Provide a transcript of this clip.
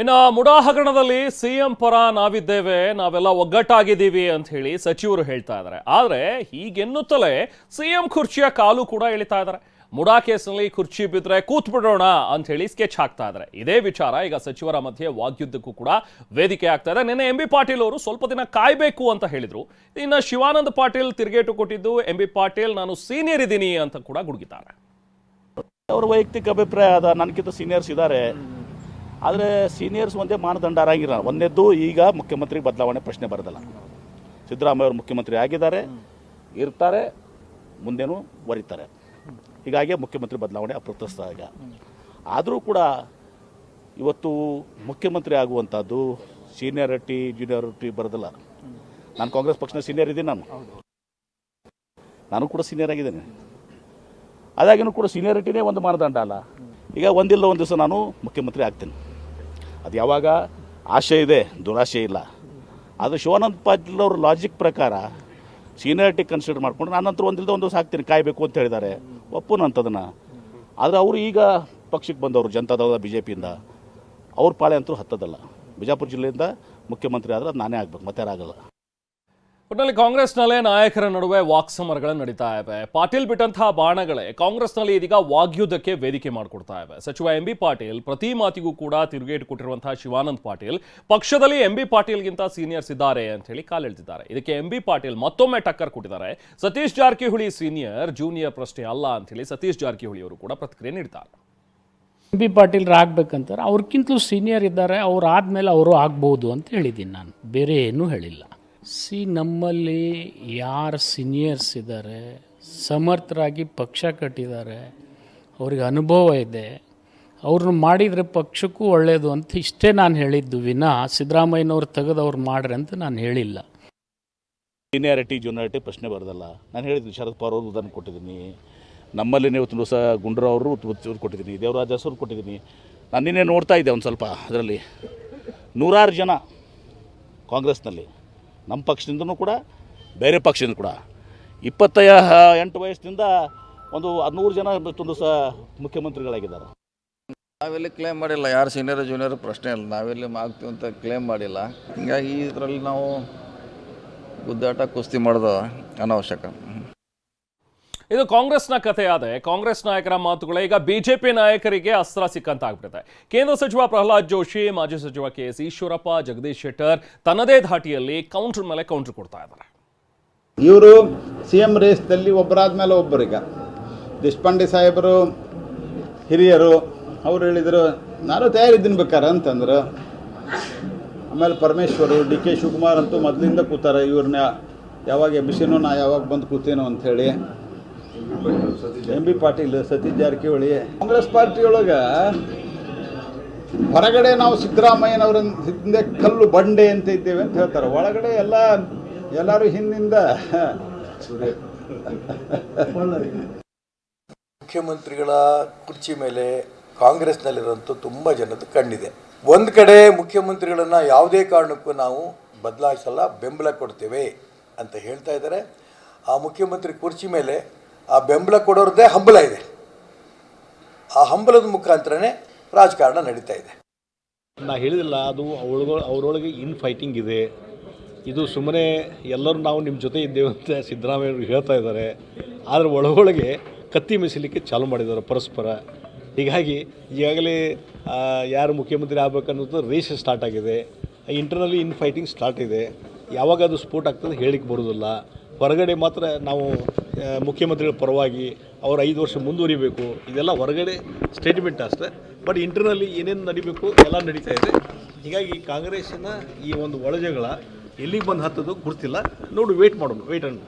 ಇನ್ನು ಮುಡಾ ಹಗರಣದಲ್ಲಿ ಸಿಎಂ ಪರ ನಾವಿದ್ದೇವೆ, ನಾವೆಲ್ಲ ಒಗ್ಗಟ್ಟಾಗಿದ್ದೀವಿ ಅಂತ ಹೇಳಿ ಸಚಿವರು ಹೇಳ್ತಾ ಇದ್ದಾರೆ. ಆದರೆ ಹೀಗೆನ್ನುತ್ತಲೇ ಸಿಎಂ ಕುರ್ಚಿಯ ಕಾಲು ಕೂಡ ಎಳಿತಾ ಇದ್ದಾರೆ. ಮುಡಾ ಕೇಸ್ನಲ್ಲಿ ಕುರ್ಚಿ ಬಿದ್ರೆ ಕೂತ್ ಬಿಡೋಣ ಅಂತ ಹೇಳಿ ಸ್ಕೆಚ್ ಹಾಕ್ತಾ ಇದ್ದಾರೆ. ಇದೇ ವಿಚಾರ ಈಗ ಸಚಿವರ ಮಧ್ಯೆ ವಾಗ್ಯುದ್ಧಕ್ಕೂ ಕೂಡ ವೇದಿಕೆ ಆಗ್ತಾ ಇದೆ. ನಿನ್ನೆ ಎಂ ಬಿ ಪಾಟೀಲ್ ಅವರು ಸ್ವಲ್ಪ ದಿನ ಕಾಯ್ಬೇಕು ಅಂತ ಹೇಳಿದ್ರು. ಇನ್ನು ಶಿವಾನಂದ ಪಾಟೀಲ್ ತಿರುಗೇಟು ಕೊಟ್ಟಿದ್ದು, ಎಂ ಬಿ ಪಾಟೀಲ್ ನಾನು ಸೀನಿಯರ್ ಇದ್ದೀನಿ ಅಂತ ಕೂಡ ಗುಡುಗಿದ್ದಾರೆ. ಅವ್ರ ವೈಯಕ್ತಿಕ ಅಭಿಪ್ರಾಯ ಅದ. ನನಗಿಂತ ಸೀನಿಯರ್ಸ್ ಇದ್ದಾರೆ. ಆದರೆ ಸೀನಿಯರ್ಸ್ ಒಂದೇ ಮಾನದಂಡ ಆಗಿರಲ್ಲ. ಒಂದೇದ್ದು ಈಗ ಮುಖ್ಯಮಂತ್ರಿ ಬದಲಾವಣೆ ಪ್ರಶ್ನೆ ಬರೋದಲ್ಲ. ಸಿದ್ದರಾಮಯ್ಯ ಅವರು ಮುಖ್ಯಮಂತ್ರಿ ಆಗಿದ್ದಾರೆ, ಇರ್ತಾರೆ, ಮುಂದೇನು ಬರೀತಾರೆ. ಹೀಗಾಗಿ ಮುಖ್ಯಮಂತ್ರಿ ಬದಲಾವಣೆ ಅಪ್ರಸ್ತುತ ಈಗ. ಆದರೂ ಕೂಡ ಇವತ್ತು ಮುಖ್ಯಮಂತ್ರಿ ಆಗುವಂಥದ್ದು ಸೀನಿಯರಿಟಿ ಜೂನಿಯರಿಟಿ ಬರೋದಿಲ್ಲ. ನಾನು ಕಾಂಗ್ರೆಸ್ ಪಕ್ಷದ ಸೀನಿಯರ್ ಇದ್ದೀನಿ ನಾನು. ನಾನು ಕೂಡ ಸೀನಿಯರ್ ಆಗಿದ್ದೇನೆ. ಅದಾಗಿನೂ ಕೂಡ ಸೀನಿಯರಿಟಿನೇ ಒಂದು ಮಾನದಂಡ ಅಲ್ಲ. ಈಗ ಒಂದಿಲ್ಲ ಒಂದು ದಿವಸ ನಾನು ಮುಖ್ಯಮಂತ್ರಿ ಆಗ್ತೀನಿ. ಅದು ಯಾವಾಗ ಆಶೆ ಇದೆ? ದುರಾಶೆ ಇಲ್ಲ. ಅದು ಶಿವಾನಂದ ಪಾಟೀಲ್ ಅವ್ರ ಲಾಜಿಕ್ ಪ್ರಕಾರ ಸೀನಿಯರಿಟಿ ಕನ್ಸಿಡರ್ ಮಾಡಿಕೊಂಡು ನಾನಂತರ ಒಂದಿಲ್ಲದ ಒಂದು ಆಗ್ತೀನಿ ಕಾಯಬೇಕು ಅಂತ ಹೇಳಿದ್ದಾರೆ. ಒಪ್ಪುನಂಥದನ್ನು ಆದರೆ ಅವರು ಈಗ ಪಕ್ಷಕ್ಕೆ ಬಂದವರು, ಜನತಾದಳದ ಬಿ ಜೆ ಪಿಯಿಂದ ಅವ್ರ ಪಾಳೆ ಅಂತೂ ಹತ್ತದಲ್ಲ. ಬಿಜಾಪುರ ಜಿಲ್ಲೆಯಿಂದ ಮುಖ್ಯಮಂತ್ರಿ ಆದರೆ ಅದು ನಾನೇ ಆಗ್ಬೇಕು ಮತ್ತೆ ಆಗಲ್ಲ. ಒಟ್ಟಿನಲ್ಲಿ ಕಾಂಗ್ರೆಸ್ನಲ್ಲೇ ನಾಯಕರ ನಡುವೆ ವಾಕ್ಸಮರಗಳು ನಡೀತಾ ಇವೆ. ಪಾಟೀಲ್ ಬಿಟ್ಟಂತಹ ಬಾಣಗಳೇ ಕಾಂಗ್ರೆಸ್ನಲ್ಲಿ ಇದೀಗ ವಾಗ್ಯುದ್ಧಕ್ಕೆ ವೇದಿಕೆ ಮಾಡಿಕೊಡ್ತಾ ಇವೆ. ಸಚಿವ ಎಂ ಬಿ ಪಾಟೀಲ್, ಪ್ರತಿ ಮಾತಿಗೂ ಕೂಡ ತಿರುಗೇಟು ಕೊಟ್ಟಿರುವಂತಹ ಶಿವಾನಂದ್ ಪಾಟೀಲ್, ಪಕ್ಷದಲ್ಲಿ ಎಂ ಬಿ ಪಾಟೀಲ್ಗಿಂತ ಸೀನಿಯರ್ಸ್ ಇದ್ದಾರೆ ಅಂತ ಹೇಳಿ ಕಾಲೆಳೆದಿದ್ದಾರೆ ಇದಕ್ಕೆ ಎಂ ಬಿ ಪಾಟೀಲ್ ಮತ್ತೊಮ್ಮೆ ಟಕ್ಕರ್ ಕೊಟ್ಟಿದ್ದಾರೆ. ಸತೀಶ್ ಜಾರಕಿಹೊಳಿ ಸೀನಿಯರ್, ಜೂನಿಯರ್ ಪ್ರಶ್ನೆ ಅಲ್ಲ ಅಂತ ಹೇಳಿ ಸತೀಶ್ ಜಾರಕಿಹೊಳಿ ಅವರು ಕೂಡ ಪ್ರತಿಕ್ರಿಯೆ ನೀಡಿದ್ದಾರೆ. ಎಂ ಬಿ ಪಾಟೀಲ್ರು ಆಗ್ಬೇಕಂತಾರೆ ಅವ್ರಿಗಿಂತಲೂ ಸೀನಿಯರ್ ಇದ್ದಾರೆ. ಅವ್ರು ಆದಮೇಲೆ ಅವರು ಆಗ್ಬೋದು ಅಂತ ಹೇಳಿದ್ದೀನಿ ನಾನು. ಬೇರೆ ಏನೂ ಹೇಳಿಲ್ಲ. ಸಿ ನಮ್ಮಲ್ಲಿ ಯಾರು ಸೀನಿಯರ್ಸ್ ಇದ್ದಾರೆ ಸಮರ್ಥರಾಗಿ ಪಕ್ಷ ಕಟ್ಟಿದ್ದಾರೆ ಅವ್ರಿಗೆ ಅನುಭವ ಇದೆ ಅವ್ರನ್ನ ಮಾಡಿದರೆ ಪಕ್ಷಕ್ಕೂ ಒಳ್ಳೆಯದು ಅಂತ ಇಷ್ಟೇ ನಾನು ಹೇಳಿದ್ದು ವಿನ, ಸಿದ್ದರಾಮಯ್ಯನವ್ರು ತೆಗೆದು ಅವ್ರು ಮಾಡ್ರಿ ಅಂತ ನಾನು ಹೇಳಿಲ್ಲ. ಸೀನಿಯಾರಿಟಿ ಜೂನಿಯಾರಿಟಿ ಪ್ರಶ್ನೆ ಬರೋದಲ್ಲ. ನಾನು ಹೇಳಿದ್ದೀನಿ ಶರದ್ ಪವಾರ್ ಅವರು ಉದಾಹರಣೆ ಕೊಟ್ಟಿದ್ದೀನಿ. ನಮ್ಮಲ್ಲಿ ನೀವು ದಿವಸ ಗುಂಡ್ರ ಅವರು ಕೊಟ್ಟಿದ್ದೀನಿ ದೇವರಾಜ ಹೆಸರು ಕೊಟ್ಟಿದ್ದೀನಿ. ನಾನು ನಿನ್ನೆ ನೋಡ್ತಾ ಇದ್ದೆ ಒಂದು ಸ್ವಲ್ಪ ಅದರಲ್ಲಿ. ನೂರಾರು ಜನ ಕಾಂಗ್ರೆಸ್ನಲ್ಲಿ. ನಮ್ಮ ಪಕ್ಷದಿಂದನೂ ಕೂಡ, ಬೇರೆ ಪಕ್ಷದಿಂದ ಕೂಡ. ಇಪ್ಪತ್ತ ಎಂಟು ವಯಸ್ಸಿನಿಂದ ಒಂದು ಹದಿನೂರು ಜನ ಇವತ್ತೊಂದು ಸಹ ಮುಖ್ಯಮಂತ್ರಿಗಳಾಗಿದ್ದಾರೆ. ನಾವೆಲ್ಲಿ ಕ್ಲೇಮ್ ಮಾಡಿಲ್ಲ. ಯಾರು ಸೀನಿಯರ್ ಜೂನಿಯರ್ ಪ್ರಶ್ನೆ ಇಲ್ಲ. ನಾವೆಲ್ಲಿ ಆಗ್ತೀವಿ ಅಂತ ಕ್ಲೇಮ್ ಮಾಡಿಲ್ಲ. ಹೀಗಾಗಿ ಇದರಲ್ಲಿ ನಾವು ಗುದ್ದಾಟ ಕುಸ್ತಿ ಮಾಡೋದು ಅನಾವಶ್ಯಕ. ಇದು ಕಾಂಗ್ರೆಸ್ನ ಕಥೆಯಾದೆ. ಕಾಂಗ್ರೆಸ್ ನಾಯಕರ ಮಾತುಗಳೇ ಈಗ ಬಿಜೆಪಿ ನಾಯಕರಿಗೆ ಅಸ್ತ್ರ ಸಿಕ್ಕಂತಾಗ್ಬಿಟ್ಟಿದೆ ಕೇಂದ್ರ ಸಚಿವ ಪ್ರಹ್ಲಾದ್ ಜೋಶಿ, ಮಾಜಿ ಸಚಿವ ಕೆ ಎಸ್ ಈಶ್ವರಪ್ಪ, ಜಗದೀಶ್ ಶೆಟ್ಟರ್ ತನ್ನದೇ ಧಾಟಿಯಲ್ಲಿ ಕೌಂಟರ್ ಮೇಲೆ ಕೌಂಟರ್ ಕೊಡ್ತಾ ಇದ್ದಾರೆ. ಇವರು ಸಿ ಎಂ ರೇಸ್ದಲ್ಲಿ ಒಬ್ಬರಾದ ಮೇಲೆ ಒಬ್ಬರೀಗ. ದೇಶಪಾಂಡೆ ಸಾಹೇಬರು, ಹಿರಿಯರು, ಅವ್ರು ಹೇಳಿದರು, ನಾನು ತಯಾರಿದ್ದೀನಿ ಬೇಕಾರೆ ಅಂತಂದ್ರು. ಆಮೇಲೆ ಪರಮೇಶ್ವರು, ಡಿ ಕೆ ಶಿವಕುಮಾರ್ ಅಂತೂ ಮೊದಲಿಂದ ಕೂತಾರೆ ಇವ್ರನ್ನ ಯಾವಾಗ ಎಬ್ಬಿಸಿನೋ, ನಾ ಯಾವಾಗ ಬಂದು ಕೂತೇನೋ ಅಂಥೇಳಿ. M B Patil, Satish Jarkiholi. Congress ಪಾರ್ಟಿಯೊಳಗೆ ಹೊರಗಡೆ ನಾವು ಸಿದ್ದರಾಮಯ್ಯನವರ ಹಿಂದೆ ಕಲ್ಲು ಬಂಡೆ ಅಂತ ಇದ್ದೇವೆ ಅಂತ ಹೇಳ್ತಾರೆ. ಒಳಗಡೆ ಎಲ್ಲ, ಎಲ್ಲರೂ ಹಿಂದಿಂದ. ಮುಖ್ಯಮಂತ್ರಿಗಳ ಕುರ್ಚಿ ಮೇಲೆ ಕಾಂಗ್ರೆಸ್ನಲ್ಲಿರುವಂಥ ತುಂಬ ಜನದ ಕಣ್ಣಿದೆ. ಒಂದು ಕಡೆ ಮುಖ್ಯಮಂತ್ರಿಗಳನ್ನು ಯಾವುದೇ ಕಾರಣಕ್ಕೂ ನಾವು ಬದಲಾಯಿಸಲ್ಲ, ಬೆಂಬಲ ಕೊಡ್ತೇವೆ ಅಂತ ಹೇಳ್ತಾ ಇದ್ದಾರೆ. ಆ ಮುಖ್ಯಮಂತ್ರಿ ಕುರ್ಚಿ ಮೇಲೆ ಆ ಬೆಂಬಲ ಕೊಡೋರದ್ದೇ ಹಂಬಲ ಇದೆ. ಆ ಹಂಬಲದ ಮುಖಾಂತರನೇ ರಾಜಕಾರಣ ನಡೀತಾ ಇದೆ. ನಾ ಹೇಳಿದಿಲ್ಲ ಅದು ಅವಳಗ ಅವರೊಳಗೆ ಇನ್ ಫೈಟಿಂಗ್ ಇದೆ. ಇದು ಸುಮ್ಮನೆ ಎಲ್ಲರೂ ನಾವು ನಿಮ್ಮ ಜೊತೆ ಇದ್ದೇವೆ ಅಂತ ಸಿದ್ದರಾಮಯ್ಯ ಅವರು ಹೇಳ್ತಾ ಇದ್ದಾರೆ. ಆದರೆ ಒಳಗೊಳಗೆ ಕತ್ತಿ ಮೀಸಲಿಕ್ಕೆ ಚಾಲು ಮಾಡಿದ್ದಾರೆ ಪರಸ್ಪರ. ಹೀಗಾಗಿ ಈಗಾಗಲೇ ಯಾರು ಮುಖ್ಯಮಂತ್ರಿ ಆಗಬೇಕನ್ನೋದು ರೇಸ್ ಸ್ಟಾರ್ಟ್ ಆಗಿದೆ. ಇಂಟರ್ನಲ್ಲಿ ಇನ್ ಫೈಟಿಂಗ್ ಸ್ಟಾರ್ಟ್ ಇದೆ. ಯಾವಾಗ ಅದು ಸ್ಪೋರ್ಟ್ ಆಗ್ತದೆ ಹೇಳಿಕ್ಕೆ ಬರೋದಿಲ್ಲ. ಹೊರಗಡೆ ಮಾತ್ರ ನಾವು ಮುಖ್ಯಮಂತ್ರಿಗಳ ಪರವಾಗಿ ಅವರು ಐದು ವರ್ಷ ಮುಂದುವರಿಬೇಕು. ಇದೆಲ್ಲ ಹೊರಗಡೆ ಸ್ಟೇಟ್ಮೆಂಟ್ ಅಷ್ಟೇ. ಬಟ್ ಇಂಟರ್ನಲ್ಲಿ ಏನೇನು ನಡಿಬೇಕು ಎಲ್ಲ ನಡೀತಾ ಇದೆ. ಹೀಗಾಗಿ ಕಾಂಗ್ರೆಸ್ಸಿನ ಈ ಒಂದು ಒಳಜಗಳ ಎಲ್ಲಿಗೆ ಬಂದು ಹತ್ತೋದು ಗುರ್ತಿಲ್ಲ ನೋಡು ವೇಟ್ ಮಾಡೋಣ ವೇಟ್ ಅಂಡ್